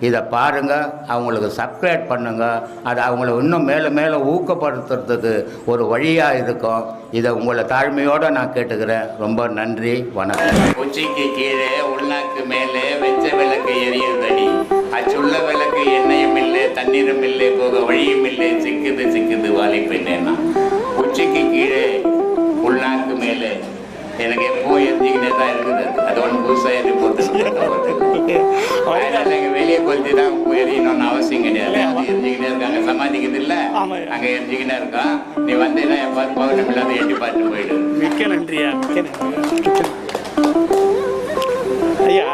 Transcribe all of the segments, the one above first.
இதை பாருங்க அவங்களுக்கு சப்ஸ்கிரைப் பண்ணுங்கள் அது அவங்கள இன்னும் மேலே மேலே ஊக்கப்படுத்துறதுக்கு ஒரு வழியாக இருக்கும். இதை உங்களை தாழ்மையோடு நான் கேட்டுக்கிறேன். ரொம்ப நன்றி வணக்கம். உச்சிக்கு கீழே உள்நாக்கு மேலே வெச்ச விளக்கு எரியுதடி அச்சுள்ள விளக்கு எண்ணெயும் இல்லை தண்ணீரும் இல்லை போக வழியும் இல்லை. சிக்குது சிக்குது வாலிப்பு பெண்ணேன்னா உச்சிக்கு கீழே உள்நாக்கு மேலே. எனக்கு எப்போ எரிஞ்சிக்கிட்டே தான் இருக்குது. அது ஒன்று புதுசாக எரி போட்டு அதனால எங்க வெளியே கொளுத்தி தான் எரியணும்னு அவசியம் கிடையாது. அது எரிஞ்சுக்கிட்டே இருக்காங்க சமாதிக்குது இல்ல. அங்க எரிஞ்சுக்கிட்டே இருக்கோம் நீ வந்தீங்கன்னா எப்போ பௌர்ணமி இல்லாத எட்டி பார்த்து போயிடு. மிக்க நன்றியா? ஐயா.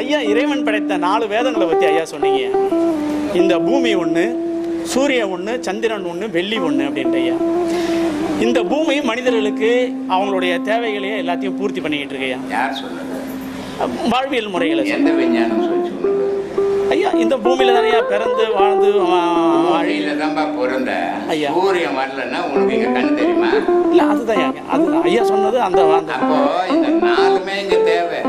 ஐயா இறைவன் படைத்த நாலு வேதங்களை பற்றி ஐயா சொன்னீங்க. இந்த பூமி ஒன்று சூரியன் ஒன்று சந்திரன் ஒன்று வெள்ளி ஒன்று அப்படின்ட்டு ஐயா. இந்த பூமி மனிதர்களுக்கு அவங்களுடைய தேவைகளையே எல்லாத்தையும் பூர்த்தி பண்ணிக்கிட்டு இருக்கு ஐயா யார் சொன்னது வாழ்வியல் முறைகளை. எந்த விஞ்ஞானம் ஐயா இந்த பூமியில தானே பிறந்து வாழ்ந்து வழியில தான்ப்பா பிறந்த ஐயா. சூரியன் வரலன்னா உனக்கு இங்க கண் தெரியுமா? இல்லை அதுதான் அதுதான் ஐயா சொன்னது அந்த அந்த. அப்போ இந்த நாலுமே இங்க தேவை.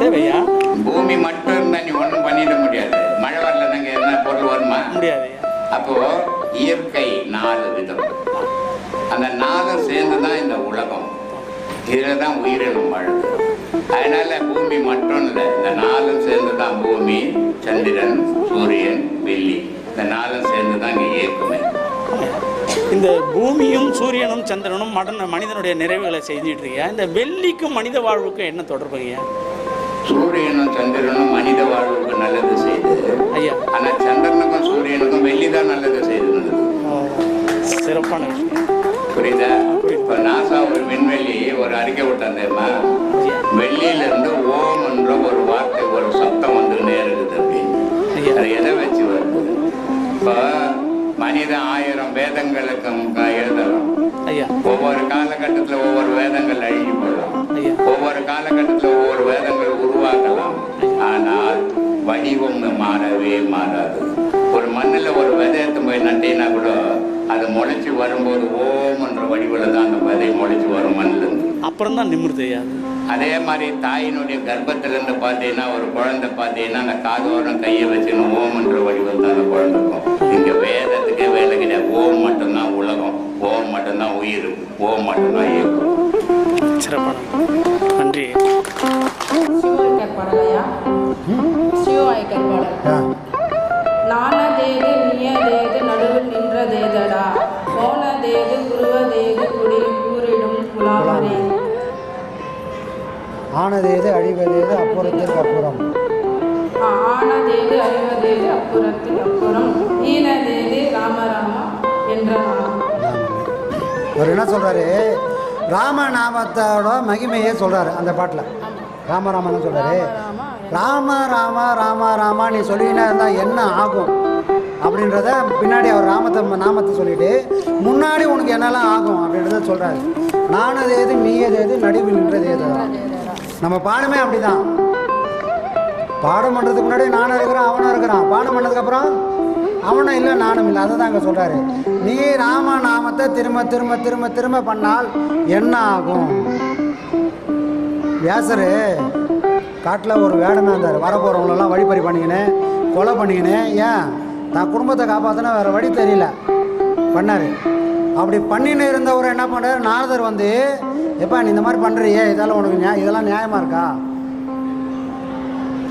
தேவையா? பூமி மட்டும் இருந்தா நீ ஒண்ணும் பண்ணிட முடியாது. மழை வரலன்னா என்ன பொருள் வருமா? முடியாது அப்போ இயற்கை நாலு விதம். அந்த நாலும் சேர்ந்து தான் இந்த உலகம். இதில் தான் உயிரினம் வாழுது அதனால பூமி மட்டும் இல்லை இந்த நாலும் சேர்ந்து தான் பூமி சந்திரன் சூரியன் வெள்ளி. இந்த நாலும் சேர்ந்து தான் இங்கே இயக்குமே. இந்த பூமியும் சூரியனும் சந்திரனும் மடன் மனிதனுடைய நிறைவுகளை செஞ்சுட்டு இருக்கியா? இந்த வெள்ளிக்கும் மனித வாழ்வுக்கும் என்ன தொடர்பு ஐயா சூரியனும் சந்திரனும் மனித வாழ்வுக்கு நல்லது செய்யுது ஐயா. ஆனா சந்திரனுக்கும் சூரியனுக்கும் வெள்ளி தான் நல்லது செய்யுது சிறப்பான விஷயம். புரியுதா? இப்போ நாசா ஒரு விண்வெளி ஒரு அறிக்கை விட்டாந்தேம்மா ஐயா வெள்ளியில இருந்து ஓம் என்ற ஒரு வார்த்தை ஒரு சத்தம் வந்துன்னே இருக்குது அப்படின்னு. அது எதை வச்சு வருது? இப்போ மனிதன் ஆயிரம் வேதங்களுக்கு எழுதலாம். ஒவ்வொரு காலகட்டத்தில் ஒவ்வொரு வேதங்கள் அழிஞ்சு போகலாம். ஐயா. ஒவ்வொரு காலகட்டத்தில் ஒவ்வொரு வேதங்கள் உருவாக்கலாம் ஆனால் வடிவம் மாறவே மாறாது. ஒரு மண்ணில் ஒரு விதை எடுத்து போய் நட்டினா கூட அது முளைச்சி வரும்போது ஓம் என்ற வடிவில் தான் அந்த விதை முளைச்சி வரும் மண்ணிலிருந்து அப்புறம் தான் நிமிர்து ஐயா. அது மாதிரி தாயினுடைய கர்ப்பத்திலிருந்து பார்த்தீங்கன்னா ஒரு குழந்தை பார்த்தீங்கன்னா அந்த காதோரம் கையை வச்சுன்னு ஓம் என்ற வடிவம் தான் அந்த குழந்தை இருக்கும். இங்கே வேதத்துக்கே வேலை கிடையாது. ஓம் மட்டும்தான் உலகம். ஓம் மட்டும்தான் உயிர். ஓம் மட்டும்தான் இயக்கம். சிறப்பான நன்றி அப்புறத்திற்கு அப்புறம் ஆனதேது அறிவதேது அப்புறத்தில் அப்புறம் ஈனதேது ராமராமா என்ற நாமம். அவர் என்ன சொல்றாரு? ராமநாமத்தோட மகிமையே சொல்றாரு அந்த பாட்டில். ராமராமன் சொல்றாரு. ராம ராம ராம ராமா நீ சொல்லிக்கினே இருந்தா என்ன ஆகும்? அப்படின்றத பின்னாடி அவர் ராமத்தை நாமத்தை சொல்லிட்டு முன்னாடி உனக்கு என்னெல்லாம் ஆகும் அப்படின்றத சொல்றாரு. நானது எது நீயது எது நடுவில் நின்றது எது நம்ம பாடமே அப்படிதான். பாடம் பண்ணுறதுக்கு முன்னாடி நானும் இருக்கிறான் அவனும் இருக்கிறான். பாடம் பண்ணதுக்கப்புறம் அவனும் இல்லை நானும் இல்லை. அதை தான் அங்கே சொல்கிறாரு நீ ராம நாமத்தை திரும்ப திரும்ப திரும்ப திரும்ப பண்ணால் என்ன ஆகும்? வியாசரு காட்டில் ஒரு வேடனாக இருந்தார். வரப்போகிறவங்களெல்லாம் வழிபறி பண்ணிக்கினு கொலை பண்ணிக்கினேன் ஏன்? தான் குடும்பத்தை காப்பாற்றினா வேறு வழி தெரியல. பண்ணார். அப்படி பண்ணின்னு இருந்தவர் என்ன பண்ணுறாரு நாரதர் வந்து எப்பா நீ இந்த மாதிரி பண்ணுறியே இதெல்லாம் உனக்கு நியாய இதெல்லாம் நியாயமாக இருக்கா?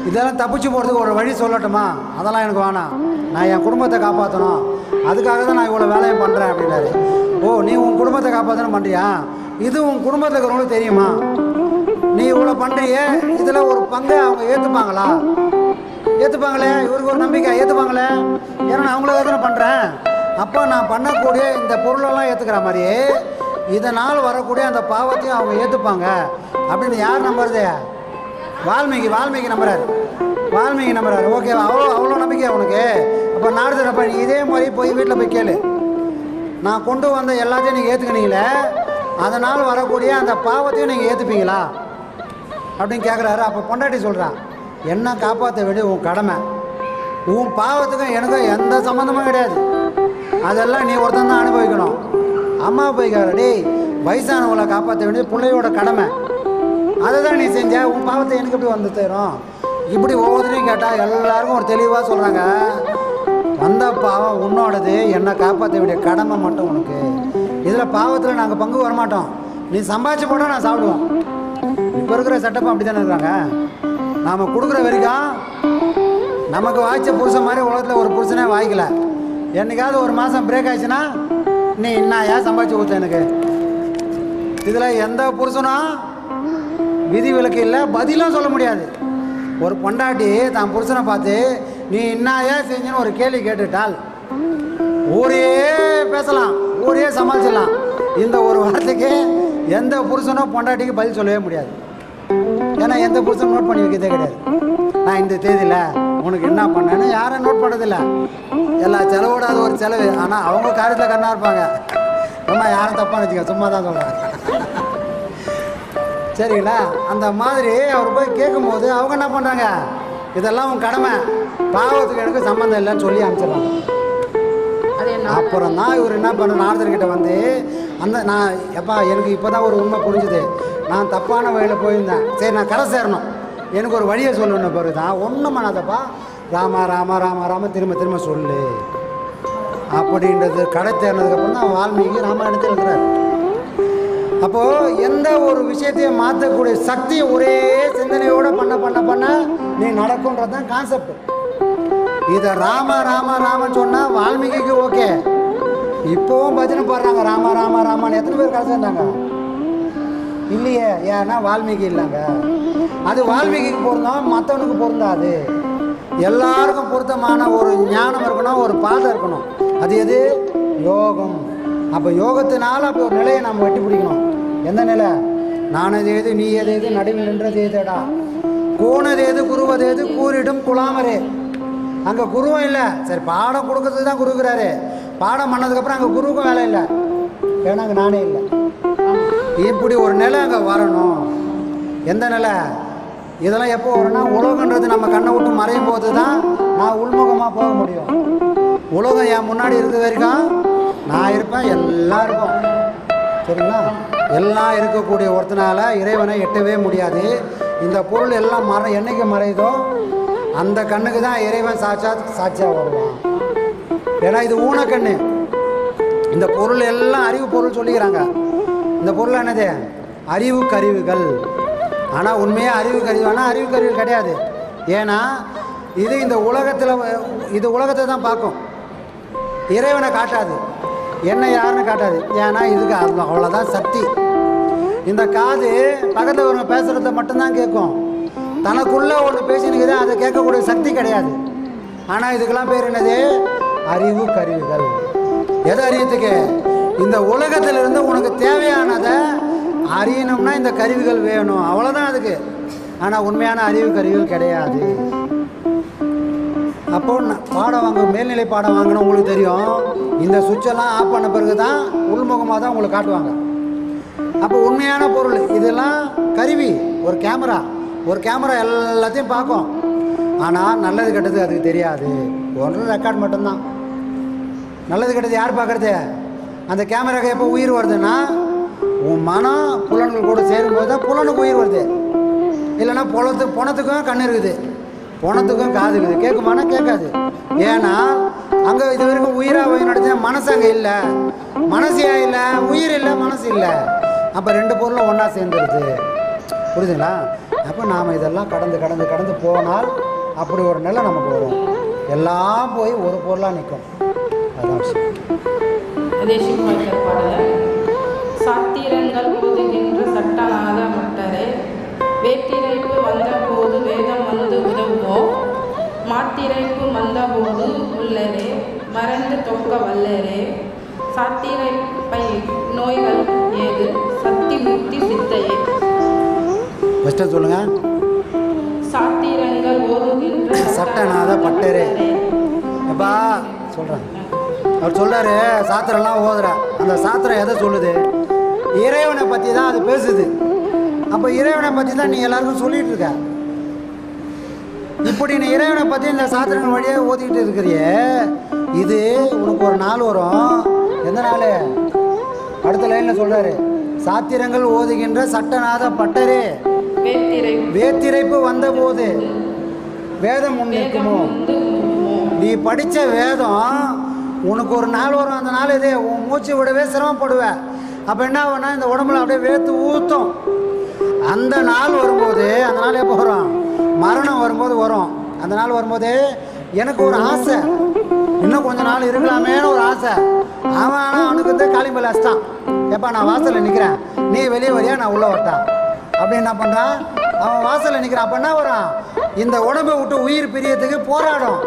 இதெல்லாம் தப்பிச்சு போகிறதுக்கு ஒரு வழி சொல்லட்டுமா? அதெல்லாம் எனக்கு வேணாம். நான் என் குடும்பத்தை காப்பாற்றணும் அதுக்காக தான் நான் இவ்வளோ வேலையை பண்ணுறேன் அப்படின்னாரு. ஓ நீ உன் குடும்பத்தை காப்பாற்றணும் பண்ணுறியா இது உன் குடும்பத்தில் இருக்கிறவங்களுக்கு தெரியுமா? நீ இவ்வளோ பண்ணுறியே இதில் ஒரு பங்கை அவங்க ஏற்றுப்பாங்களா ஏற்றுப்பாங்களே இவருக்கு ஒரு நம்பிக்கை ஏற்றுப்பாங்களே ஏன்னா நான் அவங்களுக்காக தானே பண்ணுறேன் அப்போ நான் பண்ணக்கூடிய இந்த பொருளெல்லாம் ஏற்றுக்கிற மாதிரியே இதனால் வரக்கூடிய அந்த பாவத்தையும் அவங்க ஏற்றுப்பாங்க அப்படின்னு யார் நம்புறது? வால்மீகி வால்மீகி நம்புறாரு. வால்மீகி நம்புறாரு. ஓகே அவ்வளோ அவ்வளோ நம்பிக்கை உனக்கு. அப்போ நாடுதரப்ப அப்போ இதே மாதிரி போய் வீட்டில் போய் கேளு. நான் கொண்டு வந்த எல்லாத்தையும் நீங்கள் ஏற்றுக்கினீங்களே அதனால் வரக்கூடிய அந்த பாவத்தையும் நீங்கள் ஏற்றுப்பீங்களா அப்படின்னு கேட்குறாரு அப்போ பொண்டாட்டி சொல்கிறான் என்ன காப்பாற்ற வேண்டிய உன் கடமை. உன் பாவத்துக்கும் எனக்கும் எந்த சம்மந்தமும் கிடையாது. அதெல்லாம் நீ ஒருத்தன் தான் அனுபவிக்கணும். அம்மா போய் டேய் வயசானவங்களை காப்பாற்ற வேண்டியது பிள்ளையோட கடமை. அதை தான் நீ செஞ்ச உன் பாவத்தை எனக்கு எப்படி வந்து தரும் இப்படி ஒவ்வொருத்தரையும் கேட்டால் எல்லாருக்கும் ஒரு தெளிவாக சொல்கிறாங்க வந்த பாவம் உன்னோடது என்னை காப்பாற்ற வேண்டிய கடமை மட்டும் உனக்கு. இதில் பாவத்தில் நாங்கள் பங்கு வரமாட்டோம். நீ சம்பாதிச்சு போட்டால் நான் சாப்பிடுவோம். இப்போ இருக்கிற சட்டப்பம் அப்படி தானே இருக்கிறாங்க நாம் கொடுக்குற வரைக்கும் நமக்கு வாய்ச்ச புருஷன் மாதிரி உலகத்தில் ஒரு புருஷனே வாய்க்கல. என்னைக்காவது ஒரு மாதம் பிரேக் ஆயிடுச்சுன்னா நீ என்ன ஏன் சம்பாதிச்சு கொடுத்த எனக்கு? இதில் எந்த புருஷனும் விதிவிலக்கு இல்லை பதிலும் சொல்ல முடியாது. ஒரு பொண்டாட்டி தான் புருஷனை பார்த்து நீ என்ன ஏன் செஞ்சேன்னு ஒரு கேள்வி கேட்டுட்டால் ஊரே பேசலாம் ஊரே சமாளிச்சிடலாம். இந்த ஒரு வார்த்தைக்கு எந்த புருஷனோ பொண்டாட்டிக்கு பதில் சொல்லவே முடியாது. ஏன்னா எந்த புருஷனும் நோட் பண்ணி வைக்கிறதே கிடையாது. நான் இந்த தேதியில் உனக்கு என்ன பண்ணேன்னு யாரும் நோட் பண்ணதில்லை. எல்லா செலவோட அது ஒரு செலவு. ஆனால் அவங்க காரியத்தில் கண்ணா இருப்பாங்க. அம்மா யாரும் தப்பாக வச்சுக்க சும்மா தான் சொல்கிறேன் சரிங்களா? அந்த மாதிரி அவர் போய் கேட்கும்போது அவங்க என்ன பண்ணுறாங்க இதெல்லாம் உன் கடமை. பாவத்துக்கு எனக்கு சம்மந்தம் இல்லைன்னு சொல்லி அனுப்பிச்சிடுறாங்க. அப்புறம் தான் இவர் என்ன பண்ண நாரதர்கிட்ட வந்து அந்த நான் எப்பா எனக்கு இப்போ தான் ஒரு உண்மை புரிஞ்சுது. நான் தப்பான வழியில் போயிருந்தேன். சரி நான் கரை சேரணும். எனக்கு ஒரு வழியை சொல்லணும் பிறகு தான் ஒன்றும் பண்ணாதப்பா. ராமா ராமா ராமா ராம திரும்ப திரும்ப சொல்லு. அப்படின்றது கடை தேர்னதுக்கப்புறம் தான் வால்மீகி ராமாயணத்தில் இருக்கிறார். அப்போது எந்த ஒரு விஷயத்தையும் மாற்றக்கூடிய சக்தி ஒரே சிந்தனையோடு பண்ண பண்ண பண்ண நீ நடக்கும்ன்றது தான் கான்செப்ட் இதை ராம ராம ராமன் சொன்னால் வால்மீகிக்கு ஓகே இப்போவும் பஜனை பாடுறாங்க. ராம ராம ராமன் எத்தனை பேர் கலந்துட்டாங்க இல்லையே ஏன்னா வால்மீகி இல்லைங்க. அது வால்மீகிக்கு பொருந்தோம் மற்றவனுக்கு பொருந்தாது. எல்லாருக்கும் பொருத்தமான ஒரு ஞானம் இருக்கணும் ஒரு பாதை இருக்கணும். அது எது? யோகம். அப்போ யோகத்தினால அப்போ ஒரு நிலையை நம்ம வெட்டி பிடிக்கணும் எந்த நிலை? நானதேது எது நீ எது எது நடுவில் நின்றது எதுடா கோணது எது குருவது எது கூறிடும் குலாமரே. அங்கே குருவும் இல்லை. சரி பாடம் கொடுக்கறது தான் குருக்கிறாரு பாடம் பண்ணதுக்கப்புறம் அங்கே குருவுக்கும் வேலை இல்லை. ஏன்னா அங்கே நானே இல்லை. இப்படி ஒரு நிலை அங்கே வரணும். எந்த நிலை? இதெல்லாம் எப்போ வரும்னா உலகன்றது நம்ம கண்ணை விட்டு மறையும் போது தான் நான் உள்முகமாக போக முடியும். உலகம் என் முன்னாடி இருக்க வரைக்கும் நான் இருப்பேன் எல்லாம் இருக்கும் சரிங்களா? எல்லாம் இருக்கக்கூடிய ஒருத்தனால இறைவனை எட்டவே முடியாது. இந்த பொருள் எல்லாம் மற என்னைக்கு மறையுதோ அந்த கண்ணுக்கு தான் இறைவன் சாட்சாத் சாட்சியாக வருவான். ஏன்னா இது ஊனக்கண்ணு இந்த பொருள் எல்லாம் அறிவு பொருள் சொல்லிக்கிறாங்க. இந்த பொருள் என்னது? அறிவு கருவிகள். ஆனால் உண்மையாக அறிவு கருவினா அறிவு கருவிகள் கிடையாது. ஏன்னா இது இந்த உலகத்தில் இது உலகத்தை தான் பார்க்கும். இறைவனை காட்டாது. என்ன யாருன்னு காட்டாது. ஏன்னா இதுக்கு அது அவ்வளோதான் சக்தி. இந்த காது பக்கத்தில் ஒருவங்க பேசுகிறத மட்டும்தான் கேட்கும். தனக்குள்ளே ஒன்று பேசினுக்குது அதை கேட்கக்கூடிய சக்தி கிடையாது. ஆனால் இதுக்கெல்லாம் பேர் என்னது? அறிவு கருவிகள். எதை அறியத்துக்கு இந்த உலகத்திலிருந்து உனக்கு தேவையானதை அறியணும்னா இந்த கருவிகள் வேணும். அவ்வளோதான் அதுக்கு. ஆனால் உண்மையான அறிவு கருவிகள் கிடையாது. அப்போ பாடம் வாங்க மேல்நிலை பாடம் வாங்கணும் உங்களுக்கு தெரியும். இந்த சுவிட்செல்லாம் ஆஃப் பண்ண பிறகு தான் உள்முகமாக தான் உங்களுக்கு காட்டுவாங்க. அப்போ உண்மையான பொருள் இதெல்லாம் கருவி ஒரு கேமரா ஒரு கேமரா எல்லாத்தையும் பார்க்கும். ஆனால் நல்லது கெட்டது அதுக்கு தெரியாது. ஒன்று ரெக்கார்ட் மட்டும்தான். நல்லது கெட்டது யார் பார்க்குறது? அந்த கேமராக்கு எப்போ உயிர் வருதுன்னா உன் மனம் புலன்கள் கூட சேரும்போது தான் புலனுக்கு உயிர் வருது. இல்லைன்னா புலத்து புணத்துக்கும் கண் இருக்குது. பணத்துக்கும் காது இருக்குது. கேட்குமானா கேட்காது ஏன்னா அங்கே இது வரைக்கும் உயிராக போய் நடத்தினா மனசு அங்கே இல்லை. மனசு ஏன் இல்லை உயிர் இல்லை மனசு இல்லை. அப்போ ரெண்டு பொருளும் ஒன்றா சேர்ந்துருது. புரியுதுங்களா அப்போ நாம் இதெல்லாம் கடந்து கடந்து கடந்து போனால் அப்படி ஒரு நிலை நமக்கு வரும். எல்லாம் போய் ஒரு பொருளாக நிற்கும் அதுதான் விஷயம். அதே சிவமாய்க்கர் சட்டநாத மட்டரே வேத்திரைப்பு வந்தபோது வேதம் வந்து உதவுமோ? மாத்திரைப்பு வந்தபோது உள்ளரே மறந்து தொக்க வல்லரே. சாத்திரைப்பை நோய்கள் ஏது? சக்தி முக்தி சித்தையே. ஃபஸ்ட்டு சொல்லுங்கள் சாத்திரங்கள் ஓதுகின்ற சட்டநாத பட்டரே. அப்பா சொல்கிறேன் அவர் சொல்கிறாரு சாத்திரம்லாம் ஓதுற அந்த சாத்திரம் எதை சொல்லுது? இறைவனை பற்றி தான் அது பேசுது. அப்போ இறைவனை பற்றி தான் நீ எல்லாருக்கும் சொல்லிட்டு இருக்க இப்படி நீ இறைவனை பற்றி இந்த சாத்திரங்கள் வழியாக ஓதிக்கிட்டு இருக்கிறியே இது உனக்கு ஒரு நாள் வரும். எந்த நாள்? அடுத்த லைனில் சொல்கிறாரு சாத்திரங்கள் ஓதுகின்ற சட்டநாத பட்டரே. வேத்திரை வேத்திரைப்பு வந்தபோது வேதம் ஒன்று இருக்குமோ? நீ படித்த வேதம் உனக்கு ஒரு நாள் வரும். அந்த நாள் இதே உன் மூச்சு விடவே சிரமப்படுவ. அப்போ என்ன ஆகும்னா இந்த உடம்புல அப்படியே வேத்து ஊற்றும் அந்த நாள் வரும்போது அந்த நாள் எப்போ வரும்? மரணம் வரும்போது வரும். அந்த நாள் வரும்போது எனக்கு ஒரு ஆசை. இன்னும் கொஞ்ச நாள் இருக்கலாமேன்னு ஒரு ஆசை. அவன் ஆனால் அவனுக்கு வந்து காளிம்பல் அஸ்தான் எப்பா நான் வாசலில் நிற்கிறேன் நீ வெளியே வழியா நான் உள்ளே வரட்டான் அப்படி என்ன பண்ணுறான் அவன் வாசலில் நிற்கிறான் அப்போ என்ன வரான் இந்த உடம்பை விட்டு உயிர் பிரியத்துக்கு போராடும்.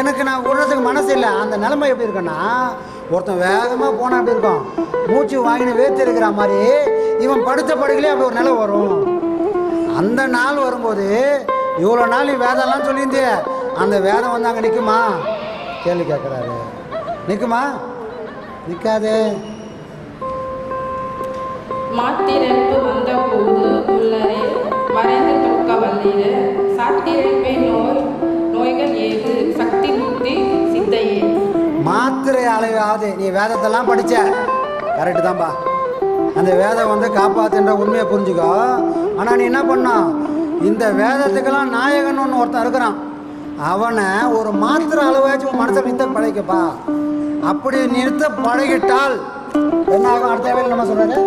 எனக்கு நான் விடுறதுக்கு மனசு இல்லை. அந்த நிலைமை எப்படி இருக்குன்னா ஒருத்தன் வேகமாக போனால் அப்படி இருக்கும்? மூச்சு வாங்கின வேத்து இருக்கிற மாதிரி இவன் படுத்த படுக்கலே அப்படி ஒரு நிலை வரும். அந்த நாள் வரும்போது இவ்வளோ நாள் நீ வேதம்லாம் சொல்லியிருந்தே அந்த வேதம் வந்து அங்கே நிற்குமா கேள்வி கேட்குறாரு. நிற்குமா நிற்காது மாத்திரப்பு வந்த போது உள்ளரே மறைந்து தொக்க வல்லீரே சாத்திரைப்பை நோய் நோய்கள் ஏது? சக்தி மாத்திரை அளவாது நீ வேதத்தெல்லாம் படிச்ச. கரெக்டு தான்பா. அந்த வேதம் வந்து காப்பாத்துன்ற உண்மையை புரிஞ்சுக்கோ. ஆனால் நீ என்ன பண்ணான் இந்த வேதத்துக்கெல்லாம் நாயகன் ஒன்று ஒருத்தன் இருக்கிறான். அவனை ஒரு மாத்திரை அளவாச்சும் உன் மனசை நிறுத்த பழகிக்கப்பா. அப்படி நிறுத்த பழகிட்டால் என்ன ஆகும்? அடுத்த வேலை நம்ம சொல்றாரு?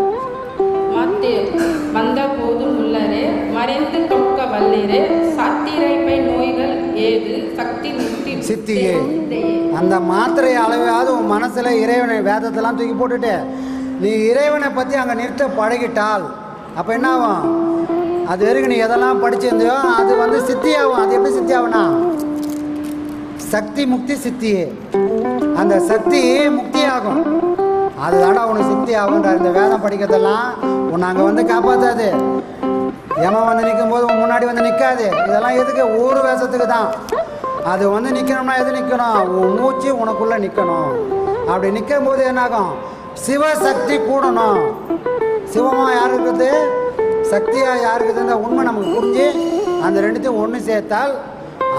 வந்த போதும் உள்ளரே மறைந்து தொக்க வல்லீரே சாத்திரைப்பை நோய்கள் ஏது? சக்தி முக்தி சித்தியே அந்த மாத்திரை அளவையாவது உன் மனசில் இறைவனை வேதத்தெல்லாம் தூக்கி போட்டுட்டு நீ இறைவனை பற்றி அங்கே நிறுத்த பழகிட்டால் அப்போ என்ன ஆகும்? அது வரைக்கும் நீ எதெல்லாம் படிச்சிருந்தியோ அது வந்து சித்தியாகும். அது எப்படி சித்தியாகும்னா? சக்தி முக்தி சித்தியே. அந்த சக்தி முக்தி ஆகும் உனக்கு சித்தி ஆகுன்ற இந்த வேதம் படிக்கிறதெல்லாம் உன்னை அங்கே வந்து காப்பாற்றாது ஏமா வந்து நிற்கும் போது முன்னாடி வந்து நிற்காது இதெல்லாம் எதுக்கு? ஊர் வேஷத்துக்கு தான். அது வந்து நிற்கணும்னா எது நிற்கணும் உன் மூச்சு உனக்குள்ளே நிற்கணும் அப்படி நிற்கும் போது என்னாகும்? சிவசக்தி கூடணும். சிவமாக யார் இருக்குது? சக்தியாக யார் உண்மை நமக்கு புரிஞ்சு அந்த ரெண்டுத்தையும் ஒன்று சேர்த்தால்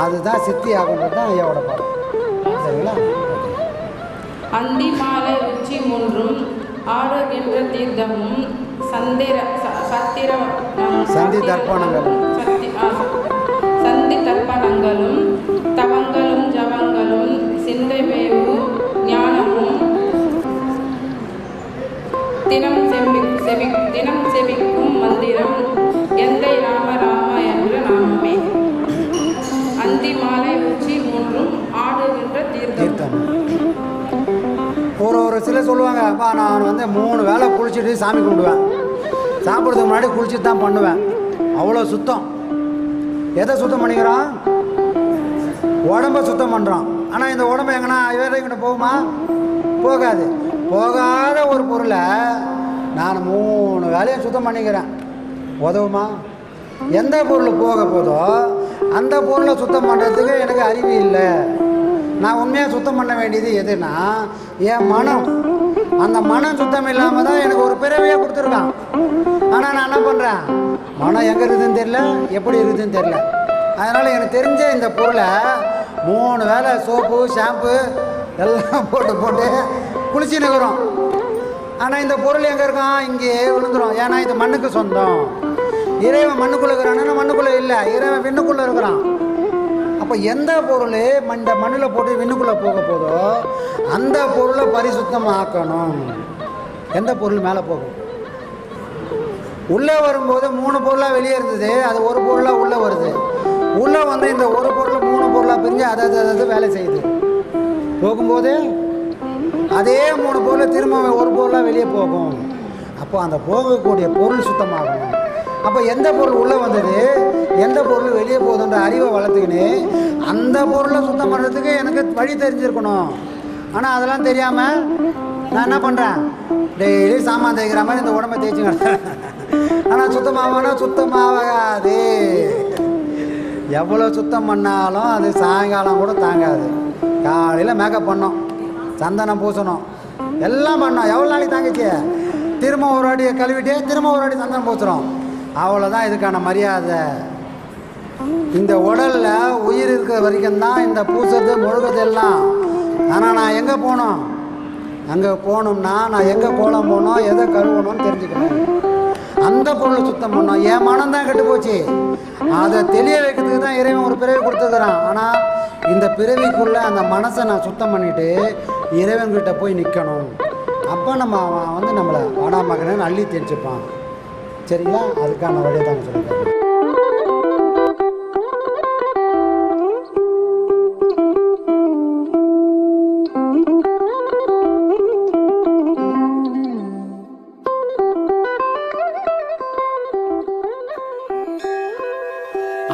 அதுதான் சித்தி ஆகுன்றது தான் ஐயாவோட பாடம். சரிங்களா? அந்தி மாலை உச்சி மூன்றும் ஆடுகின்ற தீர்த்தமும் சந்திர சந்தி தர்ப்பணங்களும். சந்தி தர்ப்பணங்களும் தவங்களும் ஜவங்களும் சிந்தை மேவு ஞானமும். தினம் செவி செவி தினம் செவிக்கும் மந்திரம் எந்தை ராம ராம என்ற நாமமே. அந்தி மாலை உச்சி மூன்றும் ஆடுகின்ற தீர்த்தம். ஒரு ஒரு சிலர் சொல்லுவாங்க அப்பா நான் வந்து மூணு வேளை குளிச்சுட்டு சாமி கும்பிடுவேன். சாப்பிட்றதுக்கு முன்னாடி குளிச்சுட்டு தான் பண்ணுவேன். அவ்வளோ சுத்தம். எதை சுத்தம் பண்ணிக்கிறோம் உடம்ப சுத்தம் பண்ணுறோம் ஆனால் இந்த உடம்பு எங்கன்னா வேறு எங்கிட்ட போகுமா? போகாது. போகாத ஒரு பொருளை நான் மூணு வேலையும் சுத்தம் பண்ணிக்கிறேன். உதவுமா? எந்த பொருள் போக போதோ அந்த பொருளை சுத்தம் பண்ணுறதுக்கு எனக்கு அறிவு இல்லை. நான் உண்மையாக சுத்தம் பண்ண வேண்டியது எதுனா என் மனம். அந்த மனம் சுத்தம் இல்லாமல் தான் எனக்கு ஒரு பிறவியை கொடுத்துருக்கான். ஆனால் நான் என்ன பண்ணுறேன் மனம் எங்கே இருக்குதுன்னு தெரியல எப்படி இருக்குதுன்னு தெரியல. அதனால் எனக்கு தெரிஞ்ச இந்த பொருளை மூணு வேளை சோப்பு ஷாம்பு எல்லாம் போட்டு போட்டு குளிச்சு நிற்கிறோம் ஆனால் இந்த பொருள் எங்கே இருக்கான்? இங்கே விழுந்துரும். ஏன்னா இது மண்ணுக்கு சொந்தம். இறைவன் மண்ணுக்குள்ளே இருக்கிறான். மண்ணுக்குள்ளே இல்லை. இறைவன் விண்ணுக்குள்ளே இருக்கிறான். அப்போ எந்த பொருள் இந்த மண்ணில் போட்டு விண்ணுக்குள்ளே போக போதோ அந்த பொருளை பரிசுத்தமாக்கணும். எந்த பொருள் மேலே போகும்? உள்ளே வரும்போது மூணு பொருளாக வெளியே இருந்தது அது ஒரு பொருளாக உள்ளே வருது. உள்ளே வந்து இந்த ஒரு பொருள் மூணு பொருளாக பிரிஞ்சு அதை அதை அதை வேலை செய்யுது. போகும்போது அதே மூணு பொருளை திரும்ப ஒரு பொருளாக வெளியே போகும். அப்போ அந்த போகக்கூடிய பொருள் சுத்தமாகும் அப்போ எந்த பொருள் உள்ளே வந்தது? எந்த பொருள் வெளியே போகுதுன்ற அறிவை வளர்த்துக்கின்னு அந்த பொருளை சுத்தம் பண்ணுறதுக்கு எனக்கு வழி தெரிஞ்சிருக்கணும். ஆனால் அதெல்லாம் தெரியாமல் நான் என்ன பண்ணுறேன் டெய்லி சாமான் தேய்க்கிற மாதிரி இந்த உடம்பை தேய்ச்சி ஆனால் சுத்தமாகனா சுத்தமாகாது. எவ்வளோ சுத்தம் பண்ணாலும் அது சாயங்காலம் கூட தாங்காது. காலையில் மேக்கப் பண்ணோம் சந்தனம் பூசணும் எல்லாம் பண்ணோம். எவ்வளோ நாளைக்கு தாங்கிச்சு? திரும்ப ஒரு வாட்டி கழுவிட்டே திரும்ப ஒரு வாட்டி சந்தனம் பூசுகிறோம் அவ்வளோதான் இதுக்கான மரியாதை. இந்த உடலில் உயிர் இருக்கிற வரைக்கும் தான் இந்த பூசது முழுகிறது எல்லாம். ஆனால் நான் எங்கே போகணும் அங்கே போகணும்னா நான் எங்கே கோலம் போகணும் எதை கழுவணும்னு தெரிஞ்சுக்கணும் அந்த பொருளை சுத்தம் பண்ணோம். என் மனம் தான் கெட்டு போச்சு. அதை தெளிய வைக்கிறதுக்கு தான் இறைவன் ஒரு பிறவி கொடுத்துக்கிறான் ஆனால் இந்த பிறவிக்குள்ளே அந்த மனசை நான் சுத்தம் பண்ணிட்டு இறைவன்கிட்ட போய் நிற்கணும் அப்போ நம்ம அவன் வந்து நம்மளை வாடாமகனை அள்ளி தெரிச்சுப்பான் சரிங்களா அதுக்கான வழியை தாங்க சொல்லியிருக்காங்க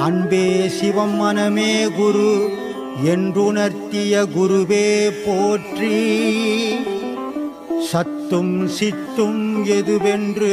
அன்பே சிவம் மனமே குரு என்றுணர்த்திய குருவே போற்றி. சத்தும் சித்தும் எதுவென்று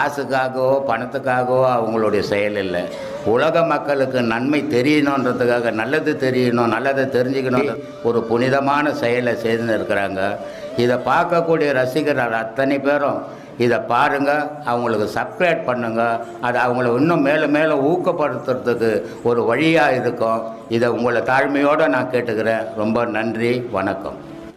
காசுக்காகவோ பணத்துக்காகவோ அவங்களுடைய செயல் இல்லை. உலக மக்களுக்கு நன்மை தெரியணுன்றதுக்காக நல்லது தெரியணும் நல்லதை தெரிஞ்சுக்கணும் ஒரு புனிதமான செயலை செய்துன்னு இருக்கிறாங்க. இதை பார்க்கக்கூடிய ரசிகர்கள் அத்தனை பேரும் இதை பாருங்கள் அவங்களுக்கு சப்ஸ்கிரைப் பண்ணுங்கள் அது அவங்கள இன்னும் மேலே மேலே ஊக்கப்படுத்துறதுக்கு ஒரு வழியாக இருக்கும். இதை உங்களை தாழ்மையோடு நான் கேட்டுக்கிறேன். ரொம்ப நன்றி வணக்கம்.